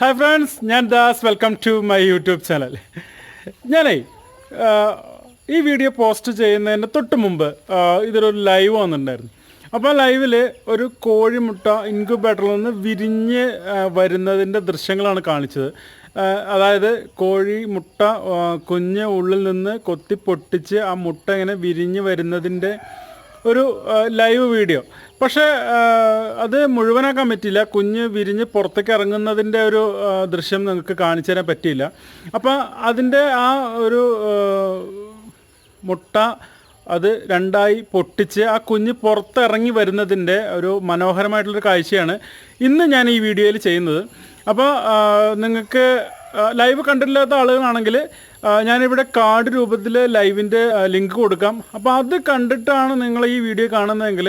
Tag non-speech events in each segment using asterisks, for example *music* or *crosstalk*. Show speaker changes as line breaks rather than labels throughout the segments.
Hi friends ഞാൻ Das. Welcome to my YouTube channel ഞാനേ ഈ വീഡിയോ പോസ്റ്റ് ചെയ്യുന്നതിന് തൊട്ട് മുമ്പ് ഇതിലൊരു ലൈവ് വന്നിട്ടുണ്ടായിരുന്നു. അപ്പോൾ ലൈവിൽ ഒരു കോഴിമുട്ട ഇൻക്യുബേറ്ററിൽ നിന്ന് വിരിഞ്ഞ് വരുന്നതിന്റെ ദൃശ്യങ്ങളാണ് കാണിച്ചത്. അതായത് കോഴി മുട്ട കുഞ്ഞ് ഉള്ളിൽ നിന്ന് കൊത്തി പൊട്ടിച്ച് ആ മുട്ട ഇങ്ങനെ വിരിഞ്ഞ് വരുന്നതിന്റെ ഒരു ലൈവ് വീഡിയോ. പക്ഷേ അത് മുഴുവനാക്കാൻ പറ്റില്ല കുഞ്ഞ് വിരിഞ്ഞ് പുറത്തേക്ക് ഇറങ്ങുന്നതിന്റെ ഒരു ദൃശ്യം നിങ്ങൾക്ക് കാണിച്ചു തരാൻ പറ്റിയില്ല. അപ്പോൾ അതിന്റെ ആ ഒരു മുട്ട അത് രണ്ടായി പൊട്ടിച്ച് ആ കുഞ്ഞ് പുറത്തിറങ്ങി വരുന്നതിന്റെ ഒരു മനോഹരമായിട്ടുള്ളൊരു കാഴ്ചയാണ് ഇന്ന് ഞാൻ ഈ വീഡിയോയിൽ ചെയ്യുന്നത്. അപ്പോൾ നിങ്ങൾക്ക് ലൈവ് കണ്ടില്ലാത്ത ആളുകളാണെങ്കിൽ ഞാനിവിടെ കാർഡ് രൂപത്തിൽ ലൈവിന്റെ ലിങ്ക് കൊടുക്കാം. അപ്പോൾ അത് കണ്ടിട്ടാണ് നിങ്ങൾ ഈ വീഡിയോ കാണുന്നതെങ്കിൽ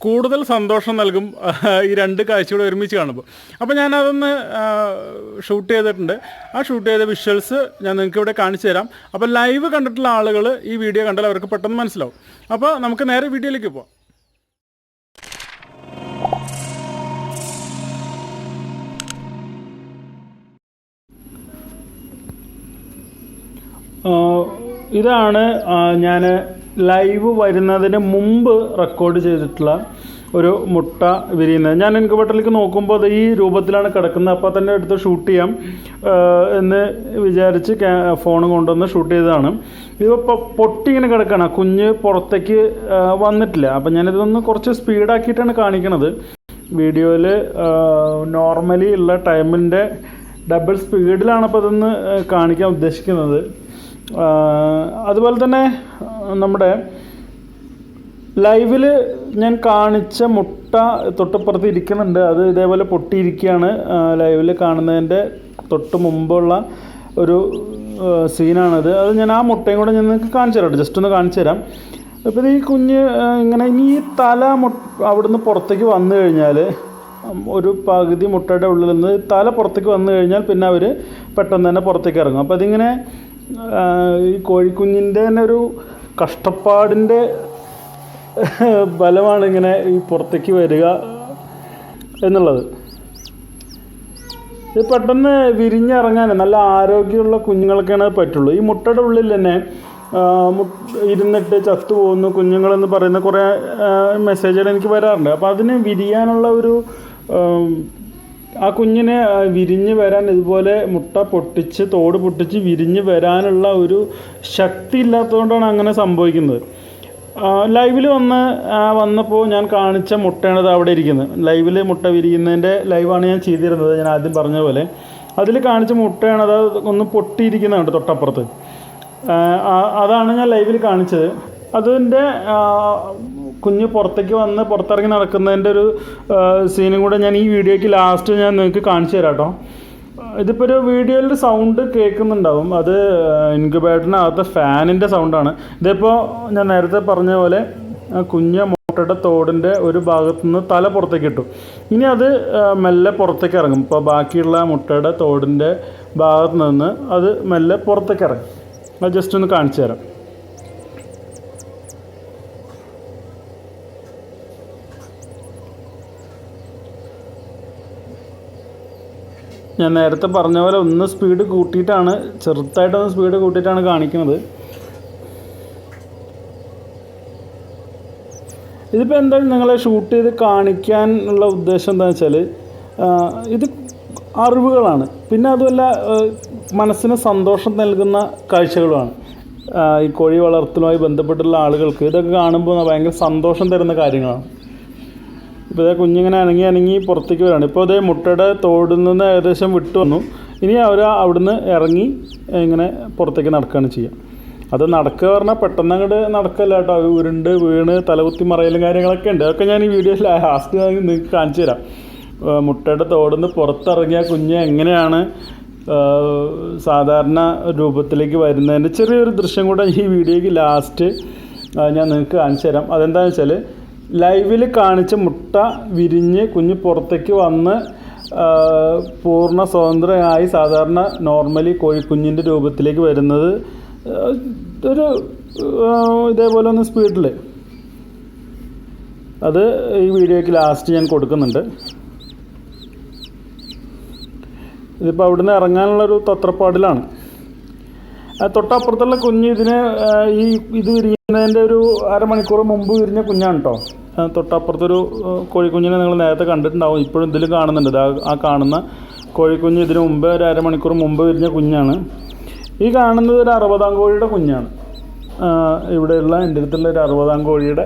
കൂടുതൽ സന്തോഷം നൽകും ഈ രണ്ട് കാഴ്ചകൾ ഒരുമിച്ച് കാണുമ്പോൾ. അപ്പോൾ ഞാനതൊന്ന് ഷൂട്ട് ചെയ്തിട്ടുണ്ട്. ആ ഷൂട്ട് ചെയ്ത വിഷ്വൽസ് ഞാൻ നിങ്ങൾക്ക് ഇവിടെ കാണിച്ചു തരാം. അപ്പോൾ ലൈവ് കണ്ടിട്ടുള്ള ആളുകൾ ഈ വീഡിയോ കണ്ടാൽ അവർക്ക് പെട്ടെന്ന് മനസ്സിലാവും. അപ്പോൾ നമുക്ക് നേരെ വീഡിയോയിലേക്ക് പോവാം. ഇതാണ് ഞാൻ ലൈവ് വരുന്നതിന് മുമ്പ് റെക്കോർഡ് ചെയ്തിട്ടുള്ള ഒരു മുട്ട വിരിയുന്നത്. ഞാൻ ഇൻക്യുബേറ്ററിലേക്ക് നോക്കുമ്പോൾ അത് ഈ രൂപത്തിലാണ് കിടക്കുന്നത്. അപ്പോൾ തന്നെ എടുത്ത് ഷൂട്ട് ചെയ്യാം എന്ന് വിചാരിച്ച് ഫോൺ കൊണ്ടുവന്ന് ഷൂട്ട് ചെയ്തതാണ്. ഇതിപ്പോൾ പൊട്ടി ഇങ്ങനെ കിടക്കുകയാണ് കുഞ്ഞ് പുറത്തേക്ക് വന്നിട്ടില്ല. അപ്പോൾ ഞാനിതൊന്ന് കുറച്ച് സ്പീഡാക്കിയിട്ടാണ് കാണിക്കണത്. വീഡിയോയിൽ നോർമലി ഉള്ള ടൈമിന്റെ ഡബിൾ സ്പീഡിലാണ് അപ്പോൾ ഇതൊന്ന് കാണിക്കാൻ ഉദ്ദേശിക്കുന്നത്. അതുപോലെ തന്നെ നമ്മുടെ ലൈവിൽ ഞാൻ കാണിച്ച മുട്ട തൊട്ടപ്പുറത്ത് ഇരിക്കുന്നുണ്ട്. അത് ഇതേപോലെ പൊട്ടിയിരിക്കുകയാണ്. ലൈവിൽ കാണുന്നതിന്റെ തൊട്ട് മുമ്പുള്ള ഒരു സീനാണത് അത് ഞാൻ ആ മുട്ടയും കൂടെ ഞാൻ നിങ്ങൾക്ക് കാണിച്ചു തരാം ജസ്റ്റ് ഒന്ന് കാണിച്ചു തരാം. അപ്പോൾ ഈ കുഞ്ഞ് ഇങ്ങനെ ഇനി ഈ തല മുട്ട അവിടുന്ന് പുറത്തേക്ക് വന്നു കഴിഞ്ഞാൽ ഒരു പകുതി മുട്ടയുടെ ഉള്ളിൽ നിന്ന് തല പുറത്തേക്ക് വന്നു കഴിഞ്ഞാൽ പിന്നെ അവർ പെട്ടെന്ന് തന്നെ പുറത്തേക്ക് ഇറങ്ങും. അപ്പോൾ അതിങ്ങനെ ഈ കോഴിക്കുഞ്ഞിന്റെ തന്നെ ഒരു കഷ്ടപ്പാടിന്റെ *laughs* ബലമാണ് ഇങ്ങനെ ഈ പുറത്തേക്ക് വരിക എന്നുള്ളത്. ഇത് പെട്ടെന്ന് വിരിഞ്ഞിറങ്ങാൻ നല്ല ആരോഗ്യമുള്ള കുഞ്ഞുങ്ങൾക്കാണ് പറ്റുള്ളൂ. ഈ മുട്ടയുടെ ഉള്ളിൽ തന്നെ ഇരുന്നിട്ട് ചത്തു പോകുന്നു കുഞ്ഞുങ്ങളെന്ന് പറയുന്ന കുറേ മെസ്സേജുകൾ എനിക്ക് വരാറുണ്ട്. അപ്പോൾ അതിന് വിരിയാനുള്ള ഒരു ആം, കുഞ്ഞിനെ വിരിഞ്ഞ് വരാൻ ഇതുപോലെ മുട്ട പൊട്ടിച്ച് തോട് പൊട്ടിച്ച് വിരിഞ്ഞ് വരാനുള്ള ഒരു ശക്തി ഇല്ലാത്തതുകൊണ്ടാണ് അങ്ങനെ സംഭവിക്കുന്നത്. ലൈവിൽ വന്ന് വന്നപ്പോൾ ഞാൻ കാണിച്ച മുട്ടയാണത് അവിടെ ഇരിക്കുന്നത്. ലൈവിൽ മുട്ട വിരിയുന്നതിന്റെ ലൈവാണ് ഞാൻ ചെയ്തിരുന്നത് ഞാൻ ആദ്യം പറഞ്ഞ പോലെ. അതിൽ കാണിച്ച മുട്ടയാണ് ഒന്ന് പൊട്ടിയിരിക്കുന്നുണ്ട് തൊട്ടപ്പുറത്ത്. അതാണ് ഞാൻ ലൈവിൽ കാണിച്ചത്. അതിന്റെ കുഞ്ഞ് പുറത്തേക്ക് വന്ന് പുറത്തിറങ്ങി നടക്കുന്നതിന്റെ ഒരു സീനും കൂടെ ഞാൻ ഈ വീഡിയോയ്ക്ക് ലാസ്റ്റ് ഞാൻ നിങ്ങൾക്ക് കാണിച്ചു തരാം കേട്ടോ. ഇതിപ്പോൾ ഒരു വീഡിയോയിൽ സൗണ്ട് കേൾക്കുന്നുണ്ടാവും. അത് ഇൻക്യുബേറ്ററിനകത്ത് ഫാനിന്റെ സൗണ്ടാണ് ഇതിപ്പോൾ ഞാൻ നേരത്തെ പറഞ്ഞ പോലെ കുഞ്ഞ മുട്ടയുടെ തോടിന്റെ ഒരു ഭാഗത്തു നിന്ന് തല പുറത്തേക്ക് ഇട്ടു. ഇനി അത് മെല്ലെ പുറത്തേക്ക് ഇറങ്ങും. ഇപ്പോൾ ബാക്കിയുള്ള മുട്ടയുടെ തോടിന്റെ ഭാഗത്ത് നിന്ന് അത് മെല്ലെ പുറത്തേക്ക് ഇറങ്ങും. അത് ജസ്റ്റ് ഒന്ന് കാണിച്ചു തരാം. ഞാൻ നേരത്തെ പറഞ്ഞ പോലെ ഒന്ന് സ്പീഡ് കൂട്ടിയിട്ടാണ് ചെറുതായിട്ടൊന്ന് സ്പീഡ് കൂട്ടിയിട്ടാണ് കാണിക്കുന്നത്. ഇതിപ്പോൾ എന്തായാലും നിങ്ങളെ ഷൂട്ട് ചെയ്ത് കാണിക്കാൻ ഉള്ള ഉദ്ദേശം എന്താണെന്ന് വെച്ചാൽ ഇത് അറിവുകളാണ്. പിന്നെ അതുമല്ല മനസ്സിന് സന്തോഷം നൽകുന്ന കാഴ്ചകളുമാണ്. ഈ കോഴി വളർത്തലുമായി ബന്ധപ്പെട്ടുള്ള ആളുകൾക്ക് ഇതൊക്കെ കാണുമ്പോൾ ഭയങ്കര സന്തോഷം തരുന്ന കാര്യങ്ങളാണ്. ഇപ്പോൾ ഇതേ കുഞ്ഞിങ്ങനെ അനങ്ങി അനങ്ങി പുറത്തേക്ക് വരാണ്. ഇപ്പോൾ അതേ മുട്ടയുടെ തോടിൽ നിന്ന് ഏകദേശം വിട്ടു വന്നു. ഇനി അവർ അവിടുന്ന് ഇറങ്ങി ഇങ്ങനെ പുറത്തേക്ക് നടക്കുകയാണ് ചെയ്യുക അത് നടക്കുക പറഞ്ഞാൽ പെട്ടെന്ന് അങ്ങോട്ട് നടക്കല്ല കേട്ടോ. ഉരുണ്ട് വീണ് തലകുത്തി മറയലും കാര്യങ്ങളൊക്കെ ഉണ്ട്. അതൊക്കെ ഞാൻ ഈ വീഡിയോയിൽ ലാസ്റ്റ് നിങ്ങൾക്ക് കാണിച്ചു തരാം. മുട്ടയുടെ തോടിൽ നിന്ന് പുറത്തിറങ്ങിയ കുഞ്ഞ് എങ്ങനെയാണ് സാധാരണ രൂപത്തിലേക്ക് വരുന്നതിന്റെ ചെറിയൊരു ദൃശ്യം കൂടെ ഈ വീഡിയോയ്ക്ക് ലാസ്റ്റ് ഞാൻ നിങ്ങൾക്ക് കാണിച്ചു തരാം. അതെന്താണെന്ന് വെച്ചാൽ ലൈവിൽ കാണിച്ച മുട്ട വിരിഞ്ഞ് കുഞ്ഞ് പുറത്തേക്ക് വന്ന് പൂർണ സ്വതന്ത്രമായി സാധാരണ നോർമലി കോഴിക്കുഞ്ഞിന്റെ രൂപത്തിലേക്ക് വരുന്നത് ഒരു ഇതേപോലെ ഒന്ന് സ്പീഡിൽ അത് ഈ വീഡിയോയ്ക്ക് ലാസ്റ്റ് ഞാൻ കൊടുക്കുന്നുണ്ട്. ഇതിപ്പോൾ അവിടുന്ന് ഇറങ്ങാനുള്ളൊരു തത്രപ്പാടിലാണ്. തൊട്ടപ്പുറത്തുള്ള കുഞ്ഞ് ഇതിന് ഈ ഇത് വിരിയുന്നതിന്റെ ഒരു അരമണിക്കൂർ മുമ്പ് വിരിഞ്ഞ കുഞ്ഞാണ് കേട്ടോ തൊട്ടപ്പുറത്തൊരു കോഴിക്കുഞ്ഞിനെ നിങ്ങൾ നേരത്തെ കണ്ടിട്ടുണ്ടാവും. ഇപ്പോഴും ഇതിൽ കാണുന്നുണ്ട്. ആ കാണുന്ന കോഴിക്കുഞ്ഞ് ഇതിന് മുമ്പ് ഒരു അരമണിക്കൂർ മുമ്പ് വിരിഞ്ഞ കുഞ്ഞാണ്. ഈ കാണുന്നത് ഒരു അറുപതാം കോഴിയുടെ കുഞ്ഞാണ്. ഇവിടെയുള്ള എന്റെ അടുത്തുള്ള ഒരു അറുപതാം കോഴിയുടെ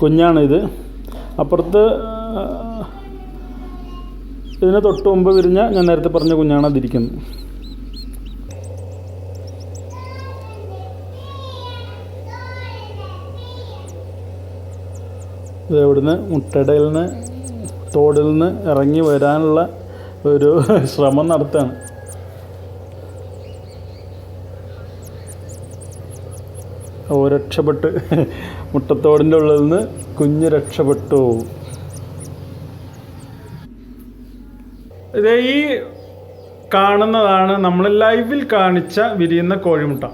കുഞ്ഞാണിത്. അപ്പുറത്ത് ഇതിന് തൊട്ട് മുമ്പ് വിരിഞ്ഞ ഞാൻ നേരത്തെ പറഞ്ഞ കുഞ്ഞാണ് അതിരിക്കുന്നത്. ഇവിടുന്ന് മുട്ടടയിൽ നിന്ന് തോടിൽ നിന്ന് ഇറങ്ങി വരാനുള്ള ഒരു ശ്രമം നടത്തുകയാണ് ഓ രക്ഷപ്പെട്ട് മുട്ടത്തോടിന്റെ ഉള്ളിൽ നിന്ന് കുഞ്ഞ് രക്ഷപ്പെട്ടു. ഇത് ഈ കാണുന്നതാണ് നമ്മൾ ലൈവിൽ കാണിച്ച വിരിയുന്ന കോഴിമുട്ട.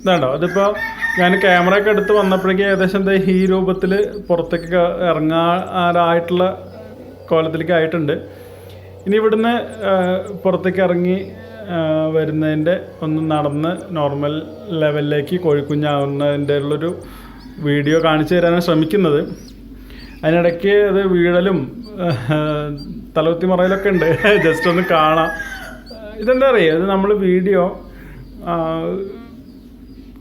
ഇതാണ്ടോ? അതിപ്പോൾ ഞാൻ ക്യാമറ ഒക്കെ എടുത്ത് വന്നപ്പോഴേക്കും ഏകദേശം എന്താ ഈ രൂപത്തിൽ പുറത്തേക്ക് ഇറങ്ങാറായിട്ടുള്ള കോലത്തിലേക്ക് ആയിട്ടുണ്ട്. ഇനി ഇവിടുന്ന് പുറത്തേക്ക് ഇറങ്ങി വരുന്നതിന്റെ ഒന്ന് നടന്ന് നോർമൽ ലെവലിലേക്ക് കോഴിക്കുഞ്ഞാവുന്നതിന്റെ ഉള്ളൊരു വീഡിയോ കാണിച്ചു തരാനാണ് ശ്രമിക്കുന്നത്. അതിനിടയ്ക്ക് അത് വീഴലും തലകുത്തി മറയിലൊക്കെ ഉണ്ട്. *laughs* ജസ്റ്റ് ഒന്ന് കാണാം. ഇതെന്താ അറിയുക ഇത് നമ്മൾ വീഡിയോ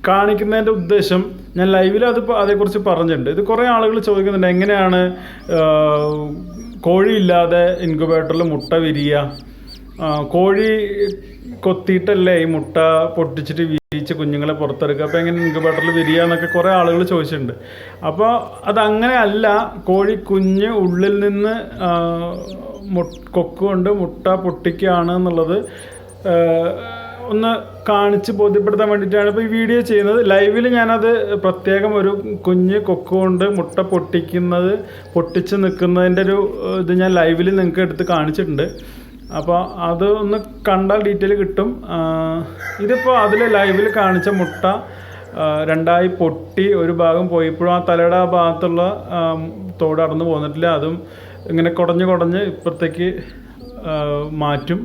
കാണിക്കുന്നതിന്റെ ഉദ്ദേശം ഞാൻ ലൈവിൽ അത് അതേക്കുറിച്ച് പറഞ്ഞിട്ടുണ്ട്. ഇത് കുറേ ആളുകൾ ചോദിക്കുന്നുണ്ട് എങ്ങനെയാണ് കോഴിയില്ലാതെ ഇൻക്യുബേറ്ററിൽ മുട്ട വിരിയുക കോഴി കൊത്തിയിട്ടല്ലേ ഈ മുട്ട പൊട്ടിച്ചിട്ട് വിരിയിച്ച് കുഞ്ഞുങ്ങളെ പുറത്തെടുക്കുക? അപ്പോൾ എങ്ങനെ ഇൻക്യുബേറ്ററിൽ വിരിയുക എന്നൊക്കെ കുറേ ആളുകൾ ചോദിച്ചിട്ടുണ്ട്. അപ്പോൾ അതങ്ങനെ അല്ല കോഴി കുഞ്ഞ് ഉള്ളിൽ നിന്ന് കൊക്കുകൊണ്ട് മുട്ട പൊട്ടിക്കുകയാണ് എന്നുള്ളത് ഒന്ന് കാണിച്ച് ബോധ്യപ്പെടുത്താൻ വേണ്ടിയിട്ടാണ് ഇപ്പോൾ ഈ വീഡിയോ ചെയ്യുന്നത്. ലൈവിൽ ഞാനത് പ്രത്യേകം ഒരു കുഞ്ഞ് കൊക്ക് കൊണ്ട് മുട്ട പൊട്ടിക്കുന്നത് പൊട്ടിച്ച് നിൽക്കുന്നതിന്റെ ഒരു ഇത് ഞാൻ ലൈവിൽ നിങ്ങൾക്ക് എടുത്ത് കാണിച്ചിട്ടുണ്ട്. അപ്പോൾ അത് ഒന്ന് കണ്ടാൽ ഡീറ്റെയിൽ കിട്ടും. ഇതിപ്പോൾ അതിൽ ലൈവിൽ കാണിച്ച മുട്ട രണ്ടായി പൊട്ടി ഒരു ഭാഗം പോയപ്പോഴും ആ തലയുടെ ആ ഭാഗത്തുള്ള തോട് അടന്നു പോന്നിട്ടില്ല. അതും ഇങ്ങനെ കുടഞ്ഞ് കുടഞ്ഞ് ഇപ്പുറത്തേക്ക് മാറ്റും.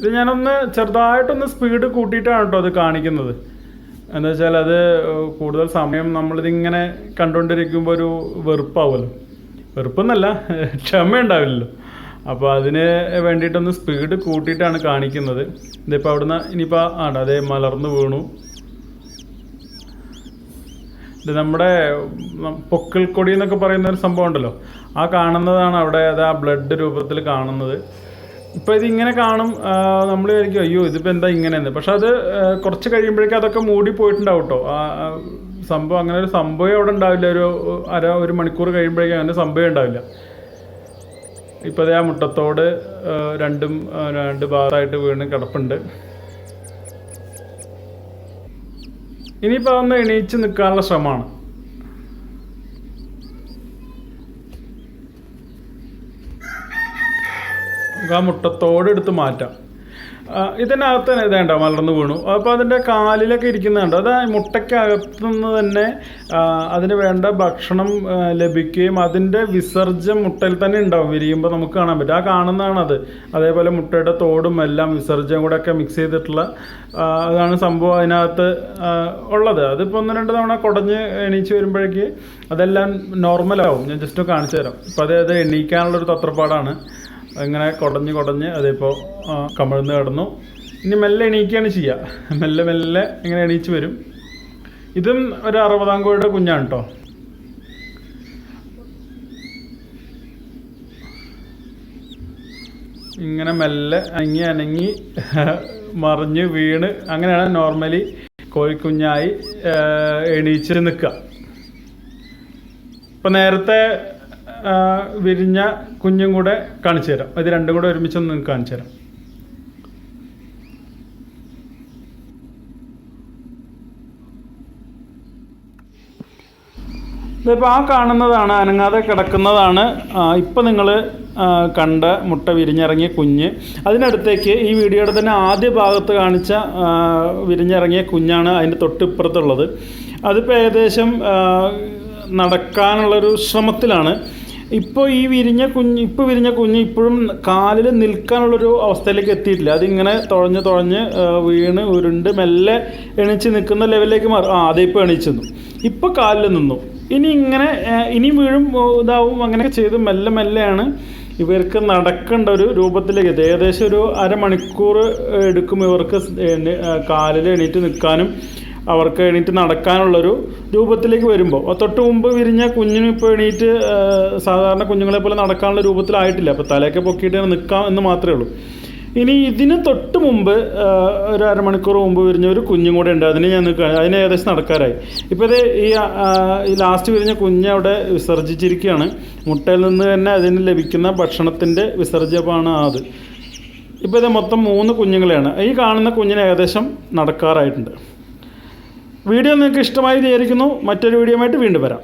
ഇത് ഞാനൊന്ന് ചെറുതായിട്ടൊന്ന് സ്പീഡ് കൂട്ടിയിട്ടാണ് കേട്ടോ അത് കാണിക്കുന്നത്. എന്താ വെച്ചാൽ അത് കൂടുതൽ സമയം നമ്മളിതിങ്ങനെ കണ്ടുകൊണ്ടിരിക്കുമ്പോൾ ഒരു വെറുപ്പാവുമല്ലോ വെറുപ്പെന്നല്ല ക്ഷമ ഉണ്ടാവില്ലല്ലോ അപ്പോൾ അതിന് വേണ്ടിയിട്ടൊന്ന് സ്പീഡ് കൂട്ടിയിട്ടാണ് കാണിക്കുന്നത്. ഇതിപ്പോൾ അവിടുന്ന് ഇനിയിപ്പോൾ ആണ് അതേ മലർന്ന് വീണു. ഇത് നമ്മുടെ പൊക്കിൾക്കൊടി എന്നൊക്കെ പറയുന്ന ഒരു സംഭവം ഉണ്ടല്ലോ. ആ കാണുന്നതാണ് അവിടെ അത് ആ ബ്ലഡ് രൂപത്തിൽ കാണുന്നത്. ഇപ്പം ഇതിങ്ങനെ കാണും നമ്മൾ വിചാരിക്കും അയ്യോ ഇതിപ്പോൾ എന്താ ഇങ്ങനെയെന്ന്? പക്ഷെ അത് കുറച്ച് കഴിയുമ്പോഴേക്കും അതൊക്കെ മൂടി പോയിട്ടുണ്ടാവും കേട്ടോ സംഭവം അങ്ങനെ ഒരു സംഭവം അവിടെ ഉണ്ടാവില്ല. ഒരു അര ഒരു മണിക്കൂർ കഴിയുമ്പോഴേക്കും അങ്ങനെ സംഭവം ഉണ്ടാവില്ല. ഇപ്പോൾ അതേ ആ മുട്ടത്തോട് രണ്ടും രണ്ട് ഭാഗത്തായിട്ട് വീണ് കിടപ്പുണ്ട്. ഇനിയിപ്പോൾ അതൊന്ന് എണീച്ച് നിൽക്കാനുള്ള ശ്രമമാണ്. നമുക്ക് ആ മുട്ടത്തോടെടുത്ത് മാറ്റാം. ഇതിനകത്ത് ഇതേണ്ട മലർന്നു വീണു. അപ്പോൾ അതിന്റെ കാലിലൊക്കെ ഇരിക്കുന്നുണ്ട്. അത് മുട്ടയ്ക്കകത്തു നിന്ന് തന്നെ അതിന് വേണ്ട ഭക്ഷണം ലഭിക്കുകയും അതിന്റെ വിസർജ്യം മുട്ടയിൽ തന്നെ ഉണ്ടാവും. വിരിയുമ്പോൾ നമുക്ക് കാണാൻ പറ്റും. ആ കാണുന്നതാണ് അത് അതേപോലെ മുട്ടയുടെ തോടും എല്ലാം വിസർജ്യം കൂടെ ഒക്കെ മിക്സ് ചെയ്തിട്ടുള്ള അതാണ് സംഭവം അതിനകത്ത് ഉള്ളത്. അതിപ്പോൾ ഒന്ന് രണ്ട് തവണ കുടഞ്ഞ് എണീച്ച് വരുമ്പോഴേക്ക് അതെല്ലാം നോർമലാവും ഞാൻ ജസ്റ്റ് കാണിച്ചു തരാം അപ്പോൾ അതായത് അത് എണീക്കാനുള്ളൊരു തത്രപ്പാടാണ്. ഇങ്ങനെ കുടഞ്ഞ് കുടഞ്ഞ് അതിപ്പോൾ കമിഴ്ന്ന് കിടന്നു. ഇനി മെല്ലെ എണീക്കുകയാണ് ചെയ്യുക മെല്ലെ മെല്ലെ ഇങ്ങനെ എണീച്ച് വരും. ഇതും ഒരു അറുപതാം കോഴിയുടെ കുഞ്ഞാണ് കേട്ടോ ഇങ്ങനെ മെല്ലെ അനങ്ങി അനങ്ങി മറിഞ്ഞ് വീണ് അങ്ങനെയാണ് നോർമലി കോഴിക്കുഞ്ഞായി എണീച്ച് നിൽക്കുക. ഇപ്പം നേരത്തെ വിരിഞ്ഞ കുഞ്ഞും കൂടെ കാണിച്ചു തരാം. ഇത് രണ്ടും കൂടെ ഒരുമിച്ചൊന്ന് നിങ്ങൾക്ക് കാണിച്ചു തരാം. ഇതിപ്പോൾ ആ കാണുന്നതാണ് അനങ്ങാതെ കിടക്കുന്നതാണ്. ഇപ്പം നിങ്ങൾ കണ്ട മുട്ട വിരിഞ്ഞിറങ്ങിയ കുഞ്ഞ്. അതിനടുത്തേക്ക് ഈ വീഡിയോയുടെ തന്നെ ആദ്യ ഭാഗത്ത് കാണിച്ച വിരിഞ്ഞിറങ്ങിയ കുഞ്ഞാണ് അതിന്റെ തൊട്ടിപ്പുറത്തുള്ളത്. അതിപ്പോൾ ഏകദേശം നടക്കാനുള്ളൊരു ശ്രമത്തിലാണ്. ഇപ്പോൾ ഈ വിരിഞ്ഞ കുഞ്ഞ് ഇപ്പോൾ വിരിഞ്ഞ കുഞ്ഞ് ഇപ്പോഴും കാലിൽ നിൽക്കാനുള്ളൊരു അവസ്ഥയിലേക്ക് എത്തിയിട്ടില്ല. അതിങ്ങനെ തുഴഞ്ഞ് തുഴഞ്ഞ് വീണ് ഉരുണ്ട് മെല്ലെ എണീച്ച് നിൽക്കുന്ന ലെവലിലേക്ക് മാറും. ആ അതേ ഇപ്പോൾ എണീച്ച് ഇപ്പോൾ കാലിൽ നിന്നു. ഇനി ഇങ്ങനെ ഇനി വീഴും ഇതാവും അങ്ങനെയൊക്കെ ചെയ്ത് മെല്ലെ മെല്ലെയാണ് ഇവർക്ക് നടക്കേണ്ട ഒരു രൂപത്തിലേക്ക് എത്തി ഏകദേശം ഒരു അരമണിക്കൂർ എടുക്കും ഇവർക്ക് കാലിൽ എണീറ്റ് നിൽക്കാനും. അവർക്ക് എണീറ്റ് നടക്കാനുള്ളൊരു രൂപത്തിലേക്ക് വരുമ്പോൾ. തൊട്ട് മുമ്പ് വിരിഞ്ഞ കുഞ്ഞിന് ഇപ്പോൾ എണീറ്റ് സാധാരണ കുഞ്ഞുങ്ങളെ പോലെ നടക്കാനുള്ള രൂപത്തിലായിട്ടില്ല. അപ്പോൾ തലയൊക്കെ പൊക്കിയിട്ട് നിൽക്കാം എന്ന് മാത്രമേ ഉള്ളൂ. ഇനി ഇതിന് തൊട്ട് മുമ്പ് ഒരു അരമണിക്കൂർ മുമ്പ് വിരിഞ്ഞ ഒരു കുഞ്ഞും കൂടെ ഉണ്ട്. അതിന് ഞാൻ നിൽക്കുക അതിന് ഏകദേശം നടക്കാറായി. ഇപ്പോൾ ഇത് ഈ ഈ ലാസ്റ്റ് വിരിഞ്ഞ കുഞ്ഞ് അവിടെ വിസർജിച്ചിരിക്കുകയാണ്. മുട്ടയിൽ നിന്ന് തന്നെ അതിന് ലഭിക്കുന്ന ഭക്ഷണത്തിന്റെ വിസർജ്യമാണ് അത്. ഇപ്പോൾ ഇത് മൊത്തം മൂന്ന് കുഞ്ഞുങ്ങളെയാണ്. ഈ കാണുന്ന കുഞ്ഞിന് ഏകദേശം നടക്കാറായിട്ടുണ്ട്. വീഡിയോ നിങ്ങൾക്ക് ഇഷ്ടമായി വിചാരിക്കുന്നു. മറ്റൊരു വീഡിയോ ആയിട്ട് വീണ്ടും വരാം.